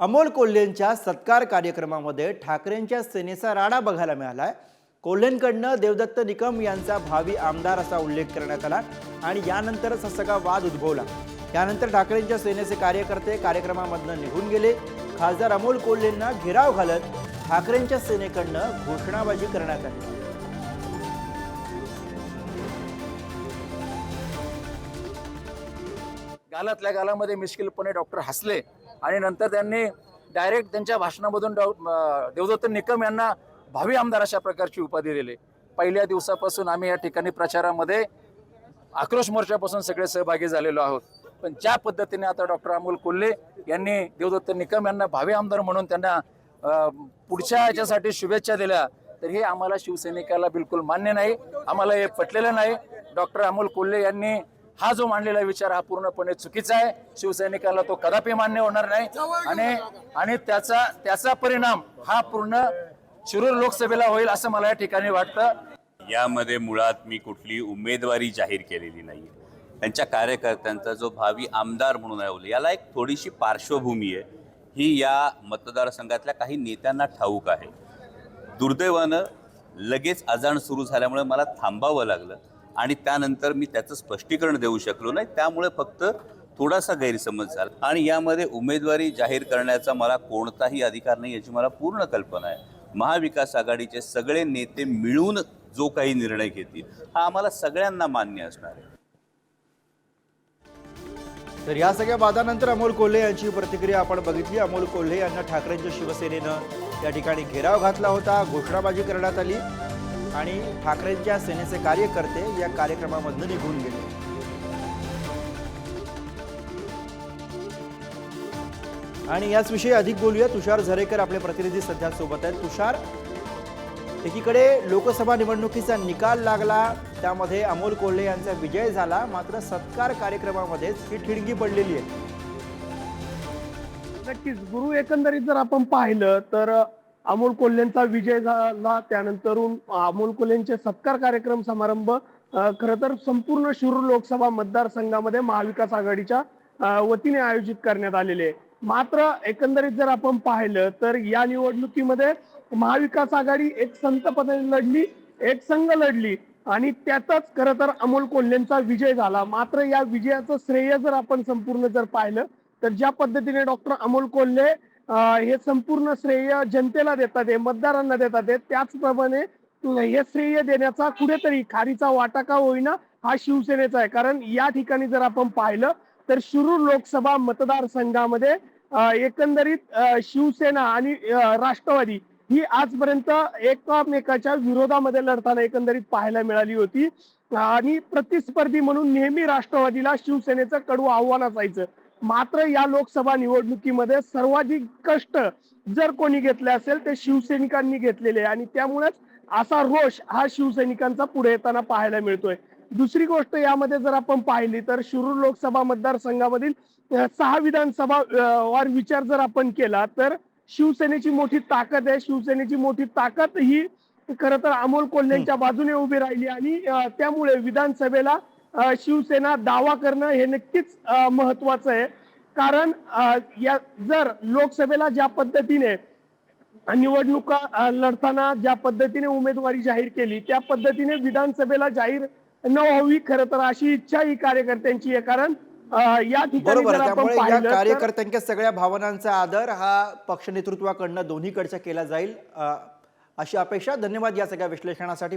अमोल कोल्हेंच्या सत्कार कार्यक्रमामध्ये ठाकरेंच्या सेनेचा राडा बघायला मिळालाय. कोल्हेंकडनं देवदत्त निकम यांचा भावी आमदार असा उल्लेख करण्यात आला आणि यानंतरच हा सगळा वाद उद्भवला. त्यानंतर ठाकरेंच्या सेनेचे कार्यकर्ते कार्यक्रमामधनं निघून गेले. खासदार अमोल कोल्हेंना घेराव घालत ठाकरेंच्या सेनेकडनं घोषणाबाजी करण्यात आली. गालातल्या गालामध्ये मिश्किलपणे डॉक्टर हसले आणि नंतर त्यांनी डायरेक्ट त्यांच्या भाषणामधून डॉ देवदत्त निकम यांना भावी आमदार अशा प्रकारची उपाधी दिली. पहिल्या दिवसापासून आम्ही या ठिकाणी प्रचारामध्ये आक्रोश मोर्चापासून सगळे सहभागी झालेलो आहोत. पण ज्या पद्धतीने आता डॉक्टर अमोल कोल्हे यांनी देवदत्त निकम यांना भावी आमदार म्हणून त्यांना पुढच्या याच्यासाठी शुभेच्छा दिल्या तर हे आम्हाला शिवसैनिकाला बिलकुल मान्य नाही. आम्हाला हे पटलेलं नाही. डॉक्टर अमोल कोल्हे यांनी हा जो मांडलेला विचार हा पूर्णपणे चुकीचा आहे. शिवसैनिकाला तो कदापि मान्य होणार नाही. आणि आणि त्याचा त्याचा परिणाम हा पूर्ण शिरूर लोकसभेला होईल असं मला या ठिकाणी वाटतं. यामध्ये मुळात मी कुठली उमेदवारी जाहीर केलेली नाही त्यांच्या कार्यकर्त्यांचा जो भावी आमदार म्हणून आहे याला एक थोडीशी पार्श्वभूमी आहे. ही या मतदारसंघातल्या काही नेत्यांना ठाऊक आहे. दुर्दैवानं लगेच अजाण सुरू झाल्यामुळे मला थांबावं लागलं. आणि त्यानंतर मी त्याचं स्पष्टीकरण देऊ शकलो नाही. त्यामुळे फक्त थोडासा गैरसमज झाला. आणि यामध्ये उमेदवारी जाहीर करण्याचा मला कोणताही अधिकार नाही याची मला पूर्ण कल्पना आहे. महाविकास आघाडीचे सगळे नेते मिळून जो काही निर्णय घेतील हा आम्हाला सगळ्यांना मान्य असणार आहे. तर या सगळ्या वादानंतर अमोल कोल्हे यांची प्रतिक्रिया आपण बघितली. अमोल कोल्हे यांना ठाकरेंच्या शिवसेनेनं या ठिकाणी घेराव घातला होता. घोषणाबाजी करण्यात आली. आणि ठाकरेंच्या सेनेचे कार्यकर्ते या कार्यक्रमामधनं निघून गेले. आणि याचविषयी अधिक बोलूया तुषार झरेकर आपले प्रतिनिधी सध्या सोबत आहेत. तुषार एकीकडे लोकसभा निवडणुकीचा निकाल लागला त्यामध्ये अमोल कोल्हे यांचा विजय झाला मात्र सत्कार कार्यक्रमामध्येच ही ठिणगी पडलेली आहे. नक्कीच. गुरु एकंदरीत जर आपण पाहिलं तर अमोल कोल्हेंचा विजय झाला. त्यानंतरून अमोल कोल्हेंचे सत्कार कार्यक्रम समारंभ खर तर संपूर्ण शिरूर लोकसभा मतदारसंघामध्ये महाविकास आघाडीच्या वतीने आयोजित करण्यात आलेले. मात्र एकंदरीत जर आपण पाहिलं तर या निवडणुकीमध्ये महाविकास आघाडी एक संतपणे लढली एक संघ लढली आणि त्यातच खरं तर अमोल कोल्हेंचा विजय झाला. मात्र या विजयाचं श्रेय जर आपण संपूर्ण जर पाहिलं तर ज्या पद्धतीने डॉक्टर अमोल कोल्हे हे संपूर्ण श्रेय जनतेला देतात मतदारांना देतात त्याचप्रमाणे हे श्रेय देण्याचा कुठेतरी खारीचा वाटा का होईना हा शिवसेनेचा आहे. कारण या ठिकाणी जर आपण पाहिलं तर शिरूर लोकसभा मतदारसंघामध्ये एकंदरीत शिवसेना आणि राष्ट्रवादी ही आजपर्यंत एकमेकाच्या विरोधामध्ये लढताना एकंदरीत पाहायला मिळाली होती. आणि प्रतिस्पर्धी म्हणून नेहमी राष्ट्रवादीला शिवसेनेचं कडू आव्हान असायचं मात्र या लोकसभा निवडणुकीमध्ये सर्वाधिक कष्ट जर कोणी घेतले असेल ते शिवसैनिकांनी घेतलेले आणि त्यामुळेच असा रोष हा शिवसैनिकांचा पुढे येताना पाहायला मिळतोय. दुसरी गोष्ट यामध्ये जर आपण पाहिली तर शिरूर लोकसभा मतदारसंघामधील सहा विधानसभा वार विचार जर आपण केला तर शिवसेनेची मोठी ताकद आहे. शिवसेनेची मोठी ताकद ही खरं तर अमोल कोल्हेंच्या बाजूने उभी राहिली आणि त्यामुळे विधानसभेला शिवसेना दावा करणं हे नक्कीच महत्वाचं आहे. कारण या जर लोकसभेला ज्या पद्धतीने निवडणुका लढताना ज्या पद्धतीने उमेदवारी जाहीर केली त्या पद्धतीने विधानसभेला जाहीर न व्हावी खरं तर अशी इच्छा ही कार्यकर्त्यांची आहे. कारण या ठिकाणी त्यामुळे या कार्यकर्त्यांच्या सगळ्या भावनांचा आदर हा पक्ष नेतृत्वाकडनं दोन्हीकडचा केला जाईल. अशी अपेक्षा. धन्यवाद या सगळ्या विश्लेषणासाठी.